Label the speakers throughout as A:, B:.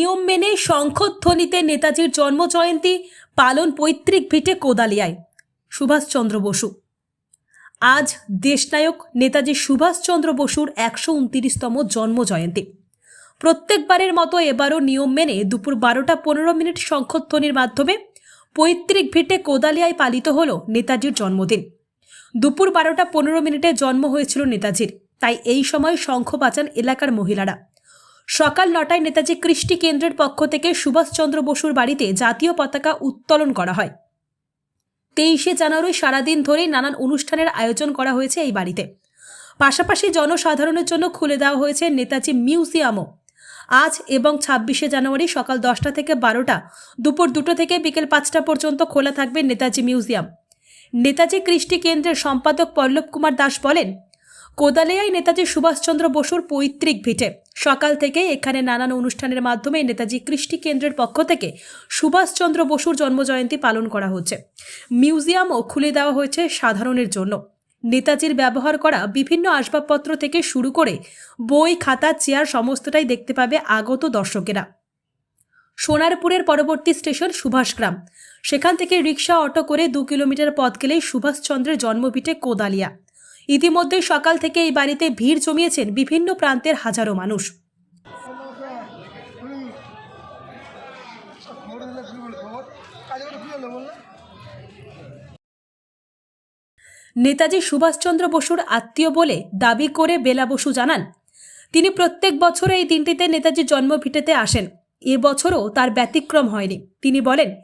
A: নিয়ম মেনে শঙ্খধ্বনিতে নেতাজির জন্মজয়ন্তী পালন পৈতৃক ভিটে কোদালিয়ায়। সুভাষচন্দ্র বসু। আজ দেশনায়ক নেতাজি সুভাষচন্দ্র বসুর একশো উনতিরিশতম জন্মজয়ন্তী। প্রত্যেকবারের মতো এবারও নিয়ম মেনে দুপুর বারোটা পনেরো মিনিট শঙ্খধ্বনির মাধ্যমে পৈতৃক ভিটে কোদালিয়ায় পালিত হল নেতাজির জন্মদিন। দুপুর বারোটা পনেরো মিনিটে জন্ম হয়েছিল নেতাজির, তাই এই সময় শঙ্খ বাঁচান এলাকার মহিলারা। সকাল নটায় নেতাজি কৃষ্টি কেন্দ্রের পক্ষ থেকে সুভাষচন্দ্র বসুর বাড়িতে জাতীয় পতাকা উত্তোলন করা হয়। তেইশে জানুয়ারি সারাদিন ধরেই নানান অনুষ্ঠানের আয়োজন করা হয়েছে এই বাড়িতে। পাশাপাশি জনসাধারণের জন্য খুলে দেওয়া হয়েছে নেতাজি মিউজিয়ামও। আজ এবং ছাব্বিশে জানুয়ারি সকাল দশটা থেকে বারোটা, দুপুর দুটো থেকে বিকেল পাঁচটা পর্যন্ত খোলা থাকবে নেতাজি মিউজিয়াম। নেতাজি কৃষ্টি কেন্দ্রের সম্পাদক পল্লব কুমার দাস বলেন কোদালিয়ায় নেতাজি সুভাষচন্দ্র বসুর পৈতৃক ভিটে। সকাল থেকে এখানে নানান অনুষ্ঠানের মাধ্যমে নেতাজি কৃষ্টি কেন্দ্রের পক্ষ থেকে সুভাষচন্দ্র বসুর জন্মজয়ন্তী পালন করা হচ্ছে। মিউজিয়ামও খুলে দেওয়া হয়েছে সাধারণের জন্য। নেতাজির ব্যবহার করা বিভিন্ন আসবাবপত্র থেকে শুরু করে বই, খাতা, চেয়ার সমস্তটাই দেখতে পাবে আগত দর্শকেরা। সোনারপুরের পরবর্তী স্টেশন সুভাষগ্রাম। সেখান থেকে রিক্সা অটো করে দু কিলোমিটার পথ গেলেই সুভাষচন্দ্রের জন্মভিটে কোদালিয়া। ইতিমধ্যে সকাল থেকে এই বাড়িতে ভিড় জমিয়েছেন বিভিন্ন প্রান্তের হাজারো মানুষ। নেতাজি সুভাষচন্দ্র বসুর আত্মীয় বলে দাবি করে বেলা বসু জানান, তিনি প্রত্যেক বছর এই দিনটিতে নেতাজি জন্মভিটেতে আসেন। এবছরও তার ব্যতিক্রম হয়নি। তিনি বলেন,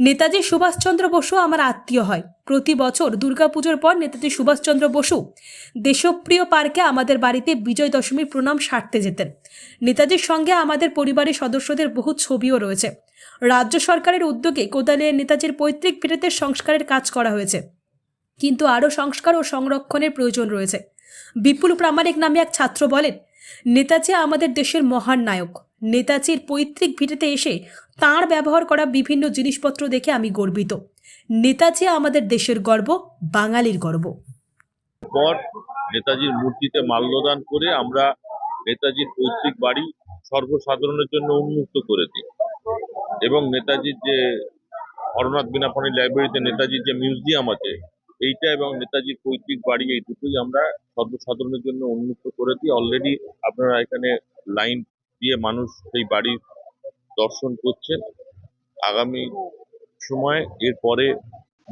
A: নেতাজি সুভাষচন্দ্র বসু আমার আত্মীয় হয়। প্রতি বছর দুর্গাপুজোর পর নেতাজি সুভাষচন্দ্র বসু দেশপ্রিয় পার্কে আমাদের বাড়িতে বিজয় দশমীর প্রণাম সারতে যেতেন। নেতাজির সঙ্গে আমাদের পরিবারের সদস্যদের বহু ছবিও রয়েছে। রাজ্য সরকারের উদ্যোগে কোদালিয়ার নেতাজির পৈতৃক ভিটেতে সংস্কারের কাজ করা হয়েছে। কিন্তু আরও সংস্কার ও সংরক্ষণের প্রয়োজন রয়েছে। বিপুল প্রামাণিক নামে এক ছাত্র বলেন, নেতাজি আমাদের দেশের মহান নায়ক। নেতাজির পৈতৃক ভিটেতে এসে তাঁর ব্যবহার করা বিভিন্ন জিনিসপত্র দেখে আমি গর্বিত। নেতাজি আমাদের দেশের গর্ব, বাঙালির গর্ব।
B: পর নেতাজির মূর্তিতে মাল্যদান করে আমরা নেতাজির পৈতৃক বাড়ি সর্বসাধারণের জন্য উন্মুক্ত করে দিই। এবং নেতাজির যে হরনাথ বিনাপানি লাইব্রেরিতে নেতাজির যে মিউজিয়াম আছে, এইটা এবং নেতাজির পৈতৃক বাড়ি এই দুটোই আমরা সর্বসাধারণের জন্য উন্মুক্ত করে দিই। অলরেডি আপনারা এখানে লাইন দিয়ে মানুষ সেই বাড়ির দর্শন করছেন। আগামী সময় এরপরে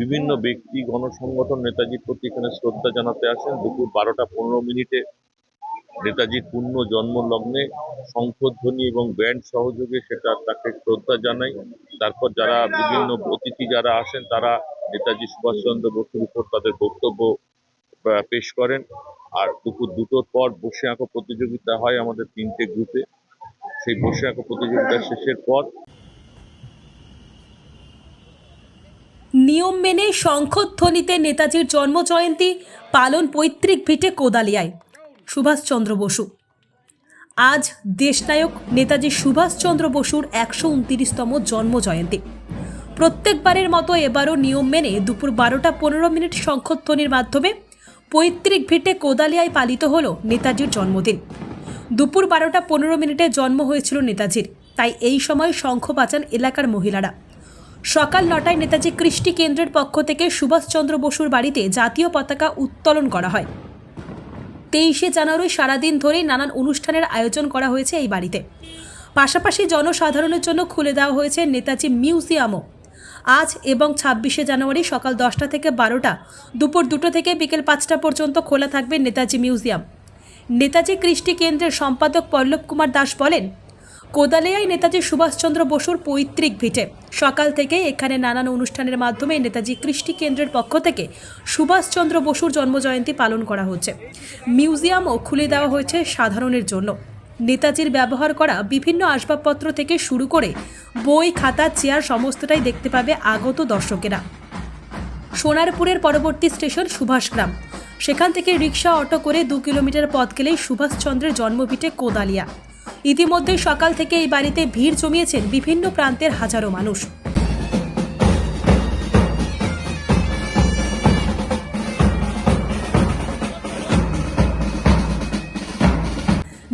B: বিভিন্ন ব্যক্তি, গণসংগঠন, নেতাজির প্রতি এখানে শ্রদ্ধা জানাতে আসেন। দুপুর বারোটা পনেরো মিনিটে নেতাজির পূর্ণ জন্মলগ্নে শঙ্খধ্বনি এবং ব্যান্ড সহযোগে সেটা তাকে শ্রদ্ধা জানাই। তারপর যারা বিভিন্ন অতিথি যারা আসেন, তারা নেতাজি সুভাষচন্দ্র বসুর উপর তাদের বক্তব্য পেশ করেন। আর দুপুর দুটোর পর বসে আঁকো প্রতিযোগিতা হয় আমাদের তিনটে গ্রুপে সেই বসে আঁকো প্রতিযোগিতা শেষের পর।
A: নিয়ম মেনে শঙ্খধ্বনিতে নেতাজির জন্মজয়ন্তী পালন পৈতৃক ভিটে কোদালিয়ায়, সুভাষচন্দ্র বসু। আজ দেশনায়ক নেতাজি সুভাষচন্দ্র বসুর একশো উনতিরিশতম জন্মজয়ন্তী। প্রত্যেকবারের মতো এবারও নিয়ম মেনে দুপুর বারোটা পনেরো মিনিট শঙ্খধ্বনির মাধ্যমে পৈতৃক ভিটে কোদালিয়ায় পালিত হল নেতাজির জন্মদিন। দুপুর বারোটা পনেরো মিনিটে জন্ম হয়েছিল নেতাজির। তাই এই সময় শঙ্খ বাঁচান এলাকার মহিলারা। সকাল নটায় নেতাজি কৃষ্টি কেন্দ্রের পক্ষ থেকে সুভাষচন্দ্র বসুর বাড়িতে জাতীয় পতাকা উত্তোলন করা হয়। তেইশে জানুয়ারি সারাদিন ধরেই নানান অনুষ্ঠানের আয়োজন করা হয়েছে এই বাড়িতে। পাশাপাশি জনসাধারণের জন্য খুলে দেওয়া হয়েছে নেতাজি মিউজিয়ামও। আজ এবং ছাব্বিশে জানুয়ারি সকাল দশটা থেকে বারোটা, দুপুর দুটো থেকে বিকেল পাঁচটা পর্যন্ত খোলা থাকবে নেতাজি মিউজিয়াম। নেতাজি কৃষ্টি কেন্দ্রের সম্পাদক পল্লব কুমার দাস বলেন, কোদালিয়ায় নেতাজি সুভাষচন্দ্র বসুর পৈতৃক ভিটে। সকাল থেকে এখানে নানান অনুষ্ঠানের মাধ্যমে নেতাজি কৃষ্টি কেন্দ্রের পক্ষ থেকে সুভাষচন্দ্র বসুর জন্মজয়ন্তী পালন করা হচ্ছে। মিউজিয়ামও খুলে দেওয়া হয়েছে সাধারণের জন্য। নেতাজির ব্যবহার করা বিভিন্ন আসবাবপত্র থেকে শুরু করে বই, খাতা, চেয়ার সমস্তটাই দেখতে পাবে আগত দর্শকেরা। সোনারপুরের পরবর্তী স্টেশন সুভাষগ্রাম। সেখান থেকে রিক্সা অটো করে দু কিলোমিটার পথ গেলেই সুভাষচন্দ্রের জন্মভিটে কোদালিয়া। ইতিমধ্যে সকাল থেকে এই বাড়িতে ভিড় জমিয়েছেন বিভিন্ন প্রান্তের হাজারো মানুষ।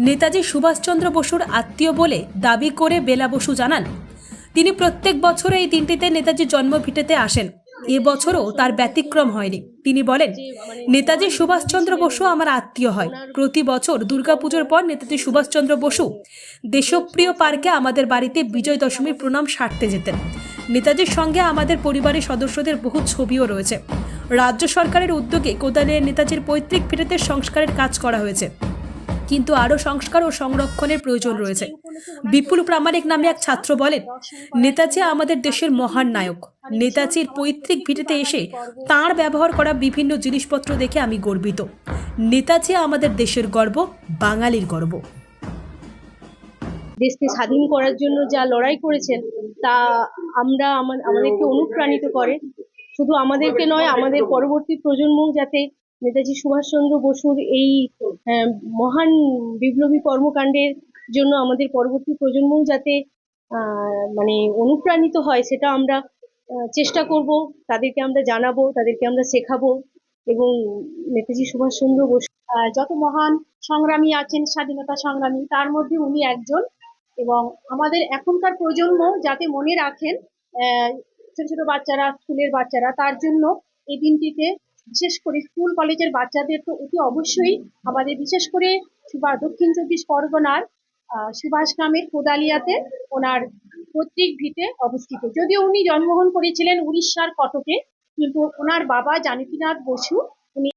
A: নেতাজি সুভাষচন্দ্র বসুর আত্মীয় বলে দাবি করে বেলা বসু জানান, তিনি প্রত্যেক বছর এই দিনটিতে নেতাজির জন্মভিটেতে আসেন। এবছরও তার ব্যতিক্রম হয়নি। তিনি বলেন, নেতাজি সুভাষচন্দ্র বসু আমার আত্মীয় হয়। প্রতি বছর দুর্গাপুজোর পর নেতাজি সুভাষচন্দ্র বসু দেশপ্রিয় পার্কে আমাদের বাড়িতে বিজয় দশমীর প্রণাম সারতে যেতেন। নেতাজির সঙ্গে আমাদের পরিবারের সদস্যদের বহু ছবিও রয়েছে। রাজ্য সরকারের উদ্যোগে কোদালের নেতাজির পৈতৃক ভিটেতে সংস্কারের কাজ করা হয়েছে। কিন্তু আরও সংস্কার ও সংরক্ষণের প্রয়োজন রয়েছে। বিপুল প্রামাণিক নামে এক ছাত্র বলেন, নেতাজি আমাদের দেশের মহান নায়ক। নেতাজির পৈতৃক ভিটেতে এসে তার ব্যবহার করা বিভিন্ন জিনিসপত্র দেখে আমি গর্বিত। নেতাজি আমাদের দেশের গর্ব, বাঙালির গর্ব।
C: দেশকে স্বাধীন করার জন্য যা লড়াই করেছেন, তা আমরা আমা- আমাদেরকে অনুপ্রাণিত করে। শুধু আমাদেরকে নয়, আমাদের পরবর্তী প্রজন্ম যাতে নেতাজি সুভাষচন্দ্র বসুর এই মহান বিপ্লবী কর্মকাণ্ডের জন্য আমাদের পরবর্তী প্রজন্ম যাতে মানে অনুপ্রাণিত হয় সেটা আমরা চেষ্টা করব, তাদেরকে আমরা জানাব, তাদেরকে আমরা শেখাবো এবং নেতাজি সুভাষচন্দ্র বসু যত মহান সংগ্রামী আছেন, স্বাধীনতা সংগ্রামী, তার মধ্যে উনি একজন এবং আমাদের এখনকার প্রজন্ম যাতে মনে রাখেন ছোট ছোট বাচ্চারা, স্কুলের বাচ্চারা, তার জন্য এই দিনটিতে বিশেষ করে স্কুল কলেজের বাচ্চাদের তো অতি অবশ্যই আমাদের বিশেষ করে সুভা- দক্ষিণ চব্বিশ পরগনার সুভাষ গ্রামের কোদালিয়াতে ওনার পৈতৃক ভিটে অবস্থিত। যদিও উনি জন্মগ্রহণ করেছিলেন উড়িষ্যার কটকে, কিন্তু ওনার বাবা জানকীনাথ বসু